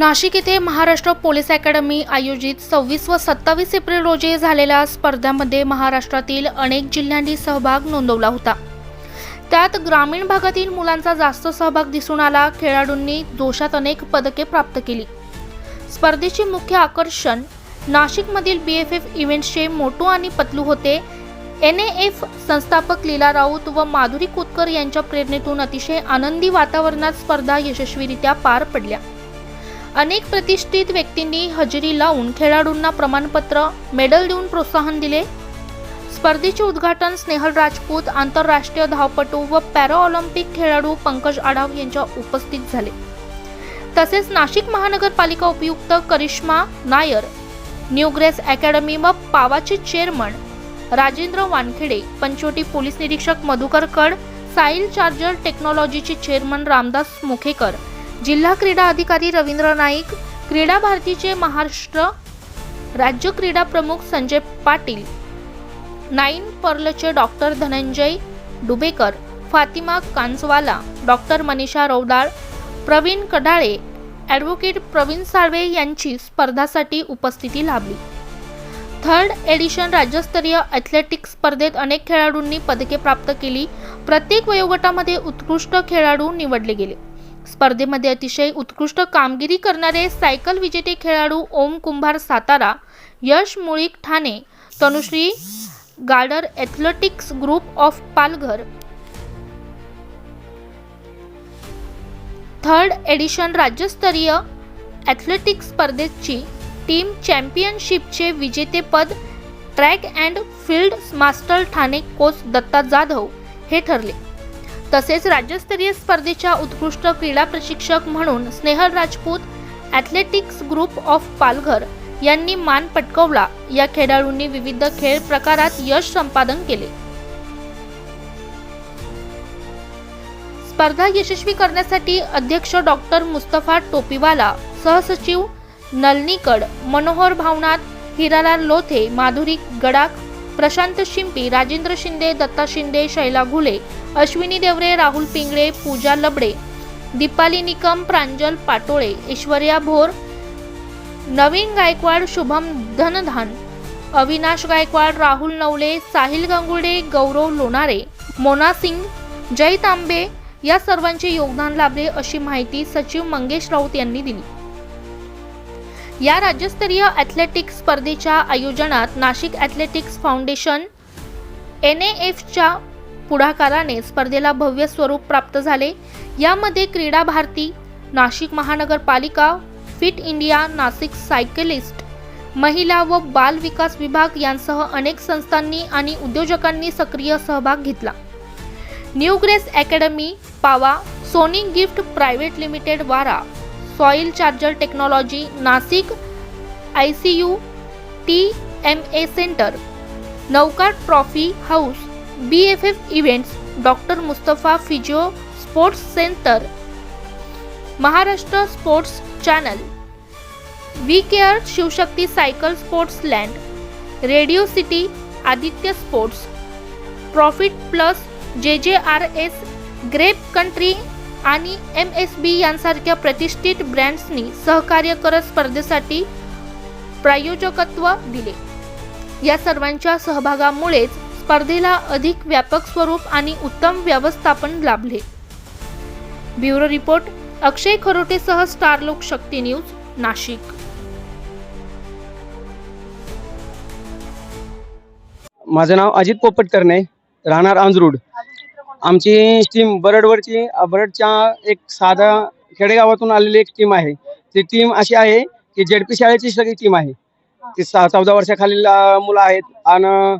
नाशिक येथे Maharashtra police academy आयोजित सव्वीस व सत्तावीस एप्रिल रोजी झालेल्या स्पर्धांमध्ये महाराष्ट्रातील अनेक जिल्ह्यांनी सहभाग नोंदवला होता. त्यात ग्रामीण भागातील मुलांचा जास्त सहभाग दिसून आला खेळाडूंनी दोषात अनेक पदके प्राप्त केली. स्पर्धेचे मुख्य आकर्षण नाशिकमधील बी एफ एफ इव्हेंट्सचे मोटू आणि पतलू होते. एन एफ संस्थापक लीला राऊत व माधुरी कुतकर यांच्या प्रेरणेतून अतिशय आनंदी वातावरणात स्पर्धा यशस्वीरित्या पार पडल्या. अनेक प्रतिष्ठित व्यक्तींनी हजेरी लावून खेळाडूंना प्रमाणपत्र मेडल देऊन प्रोत्साहन दिले. स्पर्धेचे उद्घाटन स्नेहल राजपूत आंतरराष्ट्रीय धावपटू व पॅराऑलिम्पिक खेळाडू पंकज आढाव यांच्या उपस्थित झाले. तसेच नाशिक महानगरपालिका उपयुक्त करिश्मा नायर न्यूग्रेस अकॅडमी व पावाचे चेअरमन राजेंद्र वानखेडे पंचवटी पोलीस निरीक्षक मधुकर कड साईल चार्जर टेक्नॉलॉजीचे चेअरमन रामदास मुखेकर जिल्हा क्रीडा अधिकारी रवींद्र नाईक क्रीडा भारतीचे महाराष्ट्र राज्य क्रीडा प्रमुख Sanjay Patil nine पर्लचे doctor Dhananjay Dubekar Fatima Kanchwala doctor Manisha Raudal Pravin Kadhale advocate Pravin Salve यांची स्पर्धासाठी उपस्थिती लाभली. थर्ड एडिशन राज्यस्तरीय ॲथलेटिक्स स्पर्धेत अनेक खेळाडूंनी पदके प्राप्त केली. प्रत्येक वयोगटामध्ये उत्कृष्ट खेळाडू निवडले गेले. स्पर्धेमध्ये अतिशय उत्कृष्ट कामगिरी करणारे सायकल विजेते खेळाडू Om Kumbhar Satara Yash Mulik Thane Tanushree Garder athletics group of Palghar. Third edition राज्यस्तरीय ॲथलेटिक्स स्पर्धेची टीम चॅम्पियनशिपचे विजेतेपद track and field master Thane coach Datta Jadhav हे ठरले. तसेच राज्यस्तरीय स्पर्धेच्या उत्कृष्ट क्रीडा प्रशिक्षक म्हणून Snehal Rajput athletics group of Palghar यांनी मान पटकवला. या खेळाडूंनी विविध खेळ प्रकारात यश संपादन केले. स्पर्धा यशस्वी करण्यासाठी अध्यक्ष डॉक्टर मुस्तफा टोपीवाला सहसचिव नलनीकड मनोहर भावनाथ हिरालाल लोथे माधुरी गडाख प्रशांत शिंपी राजेंद्र शिंदे दत्ता शिंदे शैला घुले अश्विनी देवरे राहुल पिंगळे पूजा लबडे दीपाली निकम प्रांजल पाटोळे ऐश्वर्या भोर नवीन गायकवाड शुभम धनधान अविनाश गायकवाड राहुल नवले साहिल गंगुडे गौरव लोणारे मोना सिंग जय तांबे या सर्वांचे योगदान लाभले अशी माहिती सचिव मंगेश राऊत यांनी दिली. या राज्यस्तरीय ॲथलेटिक्स स्पर्धेच्या आयोजनात नाशिक ॲथलेटिक्स फाउंडेशन एन एफच्या पुढाकाराने स्पर्धेला भव्य स्वरूप प्राप्त झाले. यामध्ये क्रीडा भारती नाशिक महानगरपालिका फिट इंडिया नाशिक सायकलिस्ट महिला व बाल विकास विभाग यांसह अनेक संस्थांनी आणि उद्योजकांनी सक्रिय सहभाग घेतला. न्यू ग्रेस अकॅडमी पावा सोनी गिफ्ट प्रायव्हेट लिमिटेड वारा soil charger technology Nashik I C U T M A centre Nauka trophy house B F F events doctor Mustafa physio sports centre Maharashtra sports channel V care Shivshakti cycle sports land radio city Aditya sports profit plus J J R S grape country आणि M S B यांसारख्या प्रतिष्ठित ब्रँड्सनी सहकार्य करत स्पर्धेसाठी प्रायोजकत्व दिले. या सर्वांच्या सहभागामुळेच स्पर्धेला अधिक व्यापक स्वरूप आणि उत्तम व्यवस्थापन लाभले. ब्युरो रिपोर्ट अक्षय खरोटेसह स्टार लोकशक्ती न्यूज नाशिक. माझं नाव अजित पोपटकरणे राहणार अंजरूड आमची टीम बरडवरची बरडच्या एक साधा खेडेगावातून आलेली एक टीम आहे. ती टीम अशी आहे की जेडपी शाळेची सगळी टीम आहे. ती सा चौदा वर्षाखालील मुलं आहेत आणि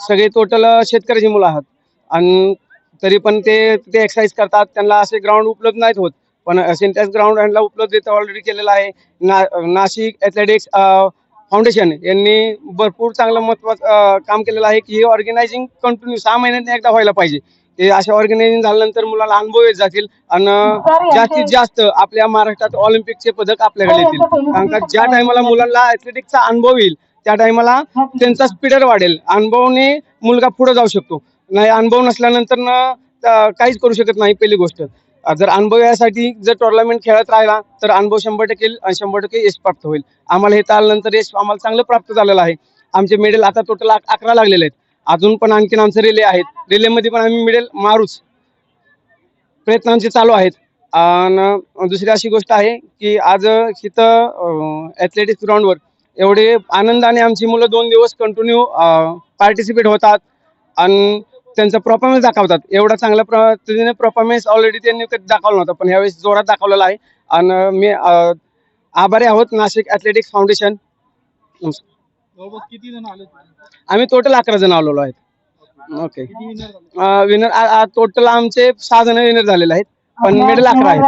सगळे टोटल शेतकऱ्याची मुलं आहात. आणि तरी पण ते ते एक्सरसाइज करतात त्यांना असे ग्राउंड उपलब्ध नाहीत होत. पण सिंटॅक्स ग्राउंड यांना उपलब्ध इथं ऑलरेडी केलेलं आहे. ना नाशिक ॲथलेटिक्स फाउंडेशन यांनी भरपूर चांगलं महत्वाचं काम केलेलं आहे की हे ऑर्गनायझिंग कंटिन्यू सहा महिन्यात एकदा व्हायला पाहिजे. ते अशा ऑर्गनायझिंग झाल्यानंतर मुलाला अनुभव येत जातील आणि जास्तीत जास्त आपल्या महाराष्ट्रात ऑलिम्पिकचे पदक आपल्याकडे येतील. कारण का ज्या टायमाला मुलांना ऍथलेटिकचा अनुभव येईल त्या टायमाला त्यांचा स्पीडर वाढेल. अनुभवाने मुलगा पुढे जाऊ शकतो. नाही अनुभव नसल्यानंतर ना काहीच करू शकत नाही पहिली गोष्ट. जर अनुभव यासाठी जर टुर्नामेंट खेळत राहिला तर अनुभव शंभर टक्के शंभर टक्के यश प्राप्त होईल. आम्हाला हे आल्यानंतर यश आम्हाला चांगलं प्राप्त झालेलं आहे. आमचे मेडल आता टोटल अकरा लागलेले आहेत. अजून पण आणखीन आमचे रिले आहेत. रिलेमध्ये पण आम्ही मिळेल मारूच. प्रयत्न आमचे चालू आहेत. आणि दुसरी अशी गोष्ट आहे की आज इथं ॲथलेटिक्स ग्राउंडवर एवढे आनंदाने आमची मुलं दोन दिवस कंटिन्यू पार्टिसिपेट होतात. आणि त्यांचा परफॉर्मन्स दाखवतात. एवढा चांगल्या पद्धतीने परफॉर्मन्स ऑलरेडी त्यांनी कधी दाखवला नव्हता पण यावेळेस जोरात दाखवलेला आहे. आणि मी आभारी आहोत नाशिक ॲथलेटिक्स फाउंडेशन किती जण आले आम्ही टोटल अकरा जण आलेलो आहेत. ओके विनर टोटल आमचे सहा जण विनर झालेले आहेत. पण मेडल अकरा आहेत.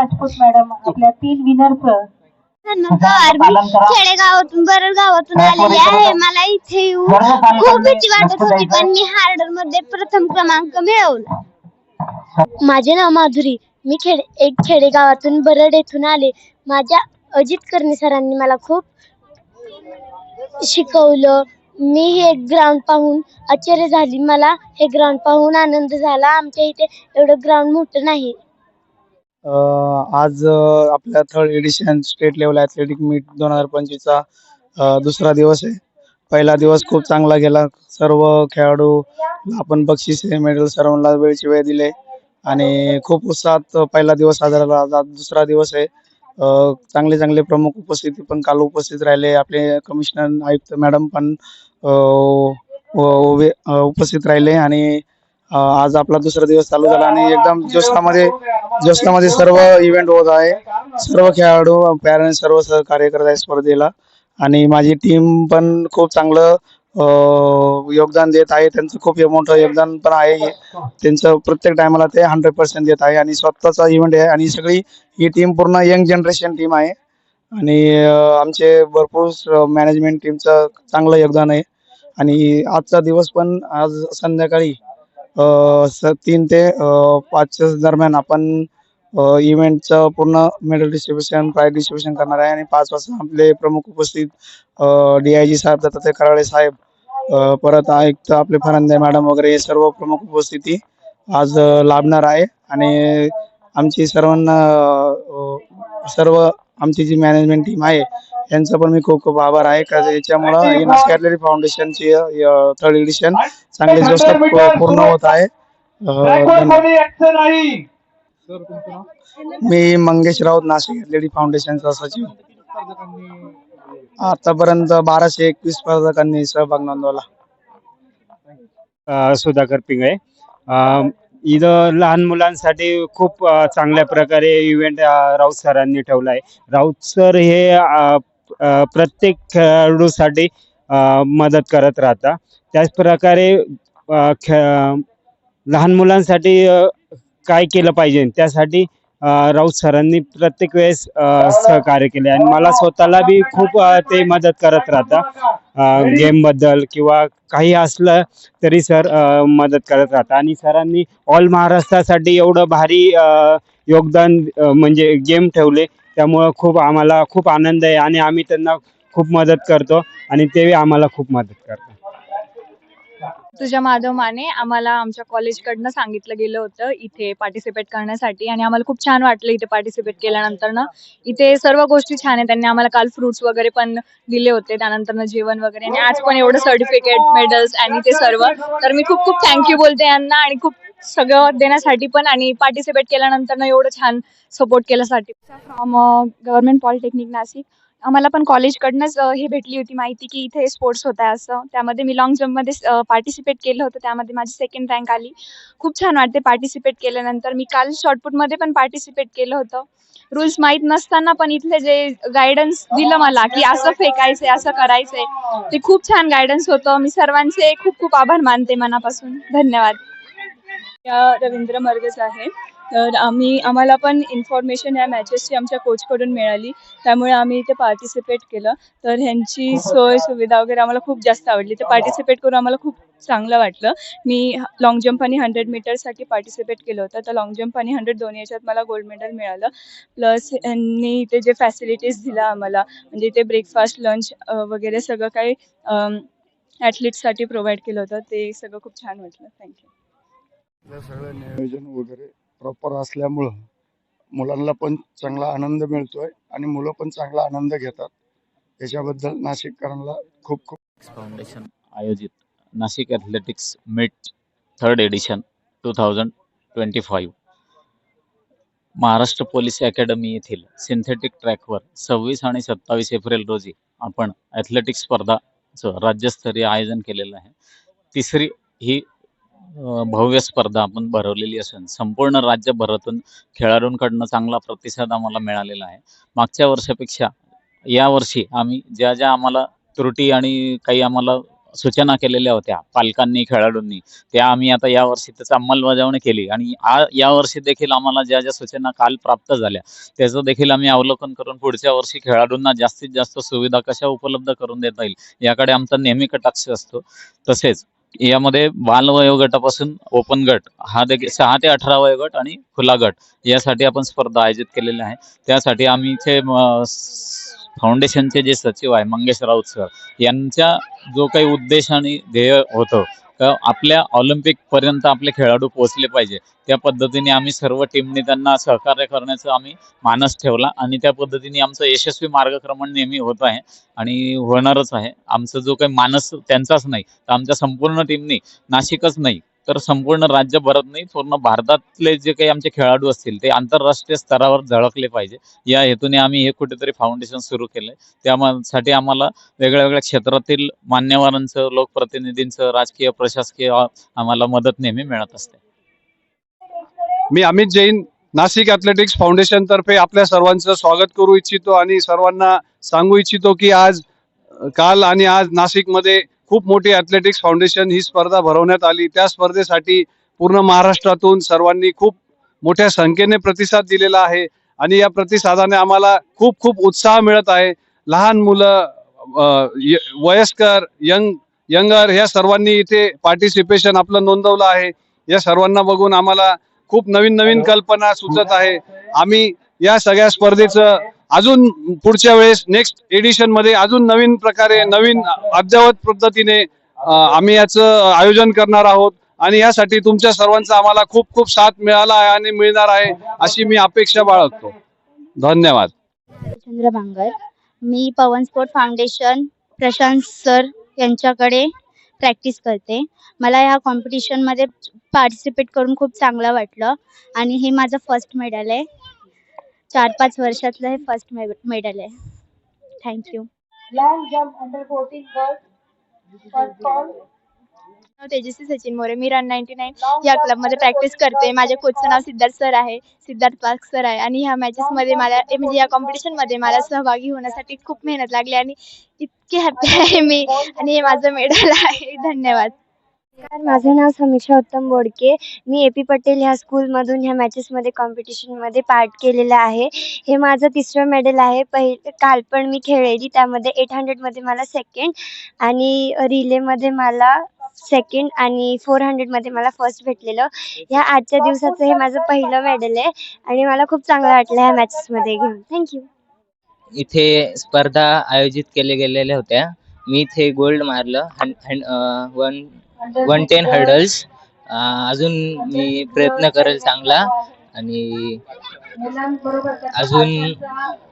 खेडेगावातून बरड गावातून आलेली आहे. मला इथे येऊन खूप भीती वाटत होती पण मी हार्डरमध्ये प्रथम क्रमांक मिळवला. माझे नाव माधुरी. मी खेडे एक खेडेगावातून बरड येथून आले. माझ्या अजित कर्णे सरांनी मला खूप शिकवलं. मी हे ग्राउंड पाहून आश्चर्य झाली. मला हे ग्राउंड पाहून आनंद झाला. आमच्या इथे एवढं ग्राउंड मोठं नाही. अं, आज अं, आपल्या third edition state level athletic meet दोन हजार पंचवीसचा अं, दुसरा दिवस आहे. पहिला दिवस खूप चांगला गेला. सर्व खेळाडू आपण बक्षिसे मेडल सर्वांना वेळची वेळ दिले आणि खूप उत्साहात पहिला दिवस साजरा झाला. आज दुसरा दिवस आहे. चांगले चांगले प्रमुख उपस्थिती पण काल उपस्थित राहिले. आपले कमिशनर आयुक्त मॅडम पण उ- उपस्थित राहिले आणि आज आपला दुसरा दिवस चालू झाला आणि एकदम जोशामध्ये जोशामध्ये सर्व इव्हेंट होत आहे. सर्व खेळाडू पॅरेंट्स सर्व सहकार्य करत आहे स्पर्धेला. आणि माझी टीम पण खूप चांगलं योगदान देत आहे. त्यांचं खूप मोठं योगदान पण आहे. त्यांचं प्रत्येक टायमाला ते हंड्रेड पर्सेंट देत आहे आणि स्वतःचा इव्हेंट आहे आणि सगळी ही टीम पूर्ण यंग जनरेशन टीम आहे. आणि आमचे भरपूर मॅनेजमेंट टीमचं चांगलं योगदान आहे. आणि आजचा दिवस पण आज संध्याकाळी तीन ते पाचच्या दरम्यान आपण इव्हेंटचं पूर्ण मेडल डिस्ट्रीब्युशन प्राईज डिस्ट्रीब्युशन करणार आहे. आणि पाच वाजता आपले प्रमुख उपस्थित डी आय जी साहेब दत्तात्रय कराळे साहेब परत आयुक्त आपले फरंदे मॅडम वगैरे हे सर्व प्रमुख उपस्थिती आज लाभणार आहे. आणि आमची सर्वांना सर्व आमची जी मॅनेजमेंट टीम आहे यांचं पण मी खूप खूप आभार आहे. का याच्यामुळं ॲथलेटिक फाउंडेशनची थर्ड एडिशन चांगले जोशात पूर्ण होत आहे. मी मंगेश राऊत नाशिक ॲथलेटिक फाउंडेशनचा सचिव. आतापर्यंत बाराशे एकवीस स्पर्धकांनी सहभाग नोंदवला. सुधाकर पिंगळे. इथं लहान मुलांसाठी खूप चांगल्या प्रकारे इव्हेंट राऊत सरांनी ठेवला आहे राऊत सर हे प्रत्येक खेळाडूसाठी मदत करत राहतात त्याच प्रकारे खे लहान मुलांसाठी काय केलं पाहिजे? त्यासाठी राऊत सरांनी प्रत्येक वेळेस सहकार्य केले आणि मला स्वतःला बी खूप ते मदत करत राहतात गेमबद्दल किंवा काही असलं तरी सर मदत करत राहतात आणि सरांनी ऑल महाराष्ट्रासाठी एवढं भारी योगदान म्हणजे गेम ठेवले. त्यामुळं खूप आम्हाला खूप आनंद आहे आणि आम्ही त्यांना खूप मदत करतो आणि ते आम्हाला खूप मदत करतात. तुझ्या माधव माने आम्हाला आमच्या कॉलेजकडनं सांगितलं गेलं होतं इथे पार्टिसिपेट करण्यासाठी आणि आम्हाला खूप छान वाटलं इथे पार्टिसिपेट केल्यानंतर ना इथे सर्व गोष्टी छान आहे त्यांनी आम्हाला काल फ्रुट्स वगैरे पण दिले होते त्यानंतर जेवण वगैरे. आणि आज पण एवढं सर्टिफिकेट मेडल्स आणि ते सर्व. तर मी खूप खूप थँक्यू बोलते यांना आणि खूप सगळं देण्यासाठी पण आणि पार्टिसिपेट केल्यानंतर ना एवढं छान support केल्यासाठी. From government polytechnic Nashik. आम्हाला पण कॉलेजकडनंच हे भेटली होती माहिती की इथे स्पोर्ट्स होत आहे असं. त्यामध्ये मी लॉंग जम्पमध्ये पार्टिसिपेट केलं होतं. त्यामध्ये माझी सेकंड रँक आली. खूप छान वाटते पार्टिसिपेट केल्यानंतर. मी काल शॉर्टपुटमध्ये पण पार्टिसिपेट केलं होतं. रूल्स माहीत नसताना पण इथले जे गायडन्स दिलं मला की असं फेकायचंय असं करायचंय ते खूप छान गायडन्स होतं. मी सर्वांचे खूप खूप आभार मानते मनापासून. धन्यवाद. रवींद्र मर्गज आहे. तर आम्ही आम्हाला पण इन्फॉर्मेशन या मॅचेसची आमच्या कोचकडून मिळाली. त्यामुळे आम्ही इथे पार्टिसिपेट केलं. तर ह्यांची सोय सुविधा वगैरे आम्हाला खूप जास्त आवडली. ते पार्टिसिपेट करून आम्हाला खूप चांगलं वाटलं. मी लाँग जम्प आणि हंड्रेड मीटरसाठी पार्टिसिपेट केलं होतं. तर लाँग जम्प आणि हंड्रेड दोन्ही याच्यात मला गोल्ड मेडल मिळालं. प्लस यांनी इथे जे फॅसिलिटीज दिल्या आम्हाला म्हणजे इथे ब्रेकफास्ट लंच वगैरे सगळं काही ॲथलीटसाठी प्रोव्हाइड केलं होतं. ते सगळं खूप छान वाटलं. थँक्यू सगळं नियोजन वगैरे प्रॉपर असल्यामुळं मुलांना पण चांगला आनंद मिळतोय आणि मुलं पण चांगला आनंद घेतात. याच्याबद्दल नाशिककरांना खूप खूप फाउंडेशन आयोजित Nashik athletics meet third edition two thousand twenty five Maharashtra police academy येथील सिंथेटिक ट्रॅकवर सव्वीस आणि सत्तावीस एप्रिल रोजी आपण ॲथलेटिक्स स्पर्धाचं राज्यस्तरीय आयोजन केलेलं आहे. तिसरी ही भव्य स्पर्धा आपण भरवलेली असून संपूर्ण राज्यभरातून खेळाडूंकडनं चांगला प्रतिसाद आम्हाला मिळालेला आहे. मागच्या वर्षापेक्षा यावर्षी आम्ही ज्या ज्या आम्हाला त्रुटी आणि काही आम्हाला सूचना केलेल्या होत्या पालकांनी खेळाडूंनी त्या आम्ही आता यावर्षी त्याची अंमलबजावणी केली. आणि आ यावर्षी देखील आम्हाला ज्या ज्या सूचना काल प्राप्त झाल्या त्याचं देखील आम्ही अवलोकन करून पुढच्या वर्षी खेळाडूंना जास्तीत जास्त सुविधा कशा उपलब्ध करून देता येईल याकडे आमचा नेहमी कटाक्ष असतो. तसेच यामध्ये बाल वयोगटापासून ओपन गट हा देखील सहा ते अठरा वयोगट आणि खुला गट यासाठी आपण स्पर्धा आयोजित केलेल्या आहे. त्यासाठी आम्ही इथे फाउंडेशनचे जे सचिव आहे मंगेश राऊत सर यांच्या जो काही उद्देश आणि ध्येय होतं आपल्या ऑलिम्पिकपर्यंत आपले खेळाडू पोहोचले पाहिजे. त्या पद्धतीने आम्ही सर्व टीमने त्यांना सहकार्य करण्याचा आम्ही मानस ठेवला आणि त्या पद्धतीने आमचं यशस्वी मार्गक्रमण नेहमी होत आहे आणि होणारच आहे. आमचा जो काही मानस त्यांचाच नाही तर आमच्या संपूर्ण टीमनी नाशिकच नाही. तर संपूर्ण राज्यभरात नाही पूर्ण भारतातले जे काही आमचे खेळाडू असतील ते आंतरराष्ट्रीय स्तरावर झळकले पाहिजे. या हेतूने आम्ही हे कुठेतरी फाउंडेशन सुरू केलंय. त्यासाठी आम्हाला वेगळ्या वेगळ्या क्षेत्रातील मान्यवरांचं लोकप्रतिनिधींचं राजकीय प्रशासकीय आम्हाला मदत नेहमी मिळत असते. मी अमित जैन नाशिक ॲथलेटिक्स फाउंडेशन तर्फे आपल्या सर्वांचं स्वागत करू इच्छितो आणि सर्वांना सांगू इच्छितो की आज काल आणि आज नाशिकमध्ये खूप मोठी ॲथलेटिक्स फाउंडेशन ही स्पर्धा भरवण्यात आली. त्या स्पर्धेसाठी पूर्ण महाराष्ट्रातून सर्वांनी खूप मोठ्या संख्येने प्रतिसाद दिलेला आहे आणि या प्रतिसादाने आम्हाला खूप खूप उत्साह मिळत आहे. लहान मुलं य- वयस्कर यंग यंगर ह्या सर्वांनी इथे पार्टिसिपेशन आपलं नोंदवलं आहे. या सर्वांना बघून आम्हाला खूप नवीन नवीन कल्पना सुचत आहे. आम्ही या सगळ्या स्पर्धेचं अजून पुढच्या वेळेस नेक्स्ट एडिशनमध्ये अजून नवीन प्रकारे नवीन अद्ययावत पद्धतीने आम्ही याचं आयोजन करणार आहोत. आणि यासाठी तुमच्या सर्वांचा आम्हाला खूप खूप साथ मिळाला आहे आणि मिळणार आहे अशी मी अपेक्षा बाळगतो. धन्यवाद. चंद्र भांगर मी Pawan sport foundation Prashant sir यांच्याकडे प्रॅक्टिस करते. मला ह्या कॉम्पिटिशनमध्ये पार्टिसिपेट करून खूप चांगलं वाटलं. आणि हे माझं फर्स्ट मेडल आहे. चार पाच वर्षातलं हे फर्स्ट मेडल आहे. Thank you long jump under fourteen girls first call Tejaswi Sachin More. Me run ninety nine या क्लबमध्ये प्रॅक्टिस करते. माझ्या कोचचं नाव सिद्धार्थ सर आहे. सिद्धार्थ पार्क सर आहे. आणि ह्या मॅचेसमध्ये मला म्हणजे या कॉम्पिटिशनमध्ये मला सहभागी होण्यासाठी खूप मेहनत लागली आणि इतकी हॅपी आहे मी. आणि हे माझं मेडल आहे. धन्यवाद. माझं नाव समीक्षा उत्तम बोडके. मी ए पी पटेल ह्या स्कूलमधून ह्या मॅचेसमध्ये कॉम्पिटिशनमध्ये पार्ट केलेलं आहे. हे माझं तिसरं मेडल आहे. पहि काल पण मी खेळलेली त्यामध्ये एट हंड्रेडमध्ये मला सेकंड आणि रिलेमध्ये मला सेकंड आणि फोर हंड्रेडमध्ये मला फर्स्ट भेटलेलं. ह्या आजच्या दिवसाचं हे माझं पहिलं मेडल आहे आणि मला खूप चांगलं वाटलं ह्या मॅचेसमध्ये घेऊन. थँक्यू इथे स्पर्धा आयोजित केल्या गेलेल्या होत्या. मी इथे गोल्ड मारलं. हन हन वन वन टेन हर्डल्स अजून मी प्रयत्न करेल चांगला. आणि अजून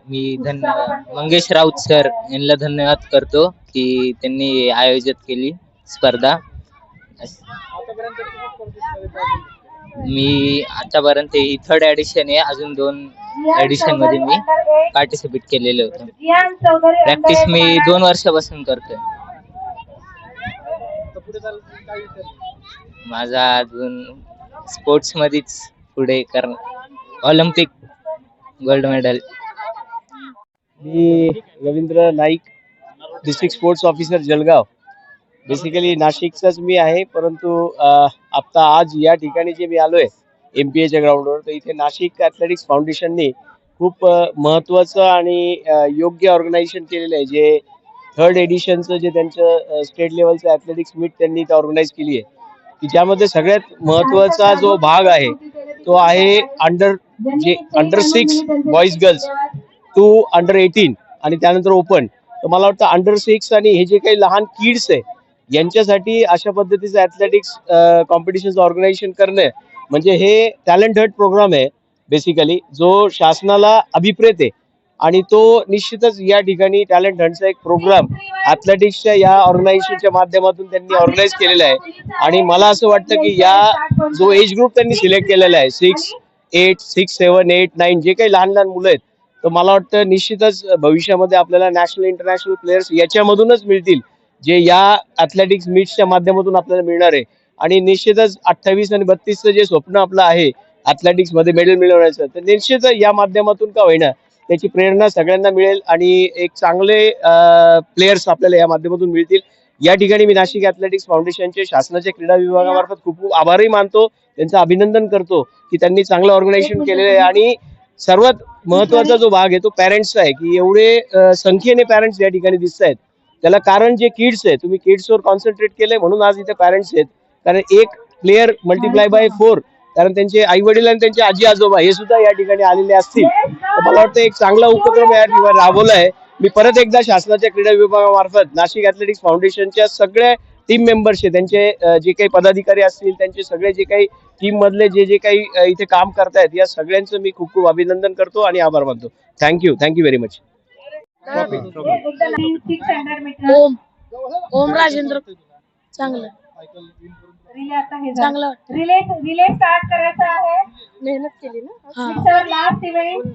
मी धन्य मंगेश राऊत सर यांना धन्यवाद करतो की त्यांनी आयोजित केली स्पर्धा. मी आतापर्यंत ही थर्ड ॲडिशन आहे. अजून दोन ॲडिशनमध्ये मी पार्टिसिपेट केलेलं होतं. प्रॅक्टिस मी दोन वर्षापासून करतोय. माझा अजून स्पोर्ट्स मध्येच पुढे कर ऑलिम्पिक गोल्ड मेडल मी Ravindra Naik district sports officer Jalgaon. Basically नाशिकचाच मी आहे परंतु अ, आत्ता आज या ठिकाणी जे मी आलोय एम पी एच्या ग्राउंडवर तर इथे नाशिक ॲथलेटिक्स फाउंडेशनने खूप अ, महत्त्वाचं आणि अ, योग्य ऑर्गनायझेशन केलेलं आहे जे थर्ड एडिशनचं जे त्यांचं स्टेट लेवलचं ॲथलेटिक्स मीट त्यांनी इथं ऑर्गनाईज केली आहे की ज्यामध्ये सगळ्यात महत्त्वाचा जो भाग आहे तो आहे अंडर जे under six boys girls to under eighteen आणि त्यानंतर ओपन तर मला वाटतं अंडर सिक्स आणि हे जे काही लहान किड्स आहे यांच्यासाठी अशा पद्धतीचं ॲथलेटिक्स कॉम्पिटिशनचं ऑर्गनायझेशन करणं म्हणजे हे टॅलेंट हट प्रोग्राम आहे बेसिकली जो शासनाला अभिप्रेत आहे. आणि तो निश्चितच या ठिकाणी टॅलेंट हंटचा एक प्रोग्राम ॲथलेटिक्सच्या या ऑर्गनायझेशनच्या माध्यमातून त्यांनी ऑर्गनाईज केलेला आहे. आणि मला असं वाटतं की या जो एज ग्रुप त्यांनी सिलेक्ट केलेला आहे six eight six seven eight nine जे काही लहान लहान मुलं आहेत तर मला वाटतं निश्चितच भविष्यामध्ये आपल्याला नॅशनल इंटरनॅशनल प्लेयर्स याच्यामधूनच मिळतील जे या ॲथलेटिक्स मीट्सच्या माध्यमातून आपल्याला मिळणार आहे. आणि निश्चितच अठ्ठावीस आणि बत्तीसचं जे स्वप्न आपलं आहे ॲथलेटिक्समध्ये मध्ये मेडल मिळवण्याचं तर निश्चितच या माध्यमातून का होईना त्याची प्रेरणा सगळ्यांना मिळेल आणि एक चांगले प्लेयर्स आपल्याला या माध्यमातून मिळतील. या ठिकाणी मी नाशिक ॲथलेटिक्स फाउंडेशनचे शासनाच्या क्रीडा विभागामार्फत खूप खूप आभारही मानतो. त्यांचं अभिनंदन करतो की त्यांनी चांगलं ऑर्गनायझेशन केलेलं आहे आणि सर्वात महत्त्वाचा जो भाग आहे तो पॅरेंट्सचा आहे की एवढे संख्येने पॅरेंट्स या ठिकाणी दिसत आहेत. त्याला कारण जे किड्स आहे तुम्ही किड्सवर कॉन्सन्ट्रेट केलंय म्हणून आज इथे पॅरेंट्स आहेत. कारण एक प्लेअर मल्टिप्लाय बाय फोर कारण त्यांचे आई वडील आणि त्यांचे आजी आजोबा हे सुद्धा या ठिकाणी आलेले असतील. तर मला वाटतं एक चांगला उपक्रम या ठिकाणी राबवला आहे मी परत एकदा शासनाच्या क्रीडा विभागामार्फत नाशिक ॲथलेटिक्स फाउंडेशनच्या सगळ्या टीम मेंबर्स त्यांचे जे काही पदाधिकारी असतील त्यांचे सगळे जे काही टीम मधले जे जे काही इथे काम करतायत या सगळ्यांचं मी खूप खूप अभिनंदन करतो आणि आभार मानतो. Thank you thank you very much Om. Om Rajendra. चांगलं. रिले आता हे चांगलं रिले रिले स्टार्ट करायचा आहे. मेहनत केली ना? लास्ट इव्हेंट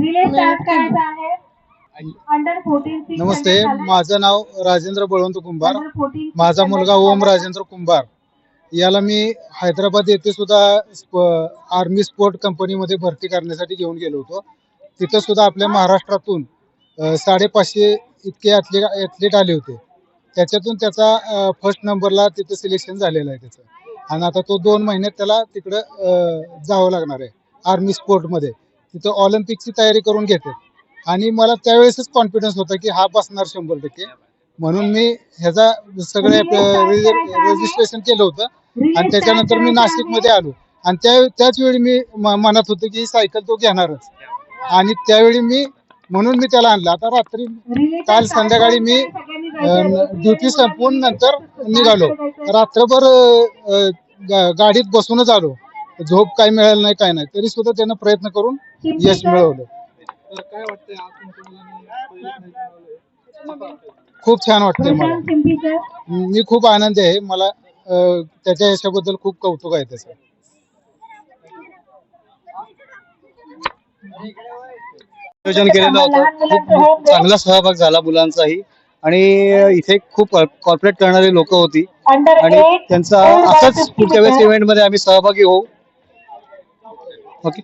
रिले स्टार्ट करायचा आहे. अंडर फोर्टीन नमस्ते माझं नाव राजेंद्र बळवंत कुंभार. माझा मुलगा ओम राजेंद्र कुंभार. याला मी हैदराबाद येथे सुद्धा स्प- आर्मी स्पोर्ट कंपनीमध्ये भरती करण्यासाठी घेऊन गेलो होतो. तिथं सुद्धा आपल्या महाराष्ट्रातून साडेपाचशे इतके ॲथले ॲथलीट आले होते. त्याच्यातून त्याचा फर्स्ट नंबरला तिथं सिलेक्शन झालेलं आहे त्याचं. आणि आता तो दोन महिन्यात त्याला तिकडं जावं लागणार आहे आर्मी स्पोर्टमध्ये तिथं ऑलिम्पिकची तयारी करून घेते. आणि मला त्यावेळेसच कॉन्फिडन्स होता की हा बसणार शंभर टक्के. म्हणून मी ह्याचा सगळे रजिस्ट्रेशन केलं होतं. आणि त्याच्यानंतर मी नाशिकमध्ये आलो. आणि त्या त्याच वेळी मी मनात होतं की ही सायकल तो घेणारच. आणि त्यावेळी मी म्हणून मी त्याला आणलं. आता रात्री काल संध्याकाळी मी ड्युटी संपवून नंतर निघालो. रात्रभर गाडीत बसूनच आलो. झोप काय मिळालं नाही काय नाही. तरी सुद्धा त्यानं प्रयत्न करून यश मिळवलं. खूप छान वाटतंय मला. मी खूप आनंदी आहे. मला त्याच्या यशाबद्दल खूप कौतुक आहे त्याचं. नियोजन केलेलं होतं. खूप चांगला सहभाग झाला मुलांचाही. आणि इथे खूप कॉर्पोरेट करणारी लोक होती. आणि त्यांचा असाच पुढच्या वेळेस इव्हेंटमध्ये आम्ही सहभागी होऊ. ओके.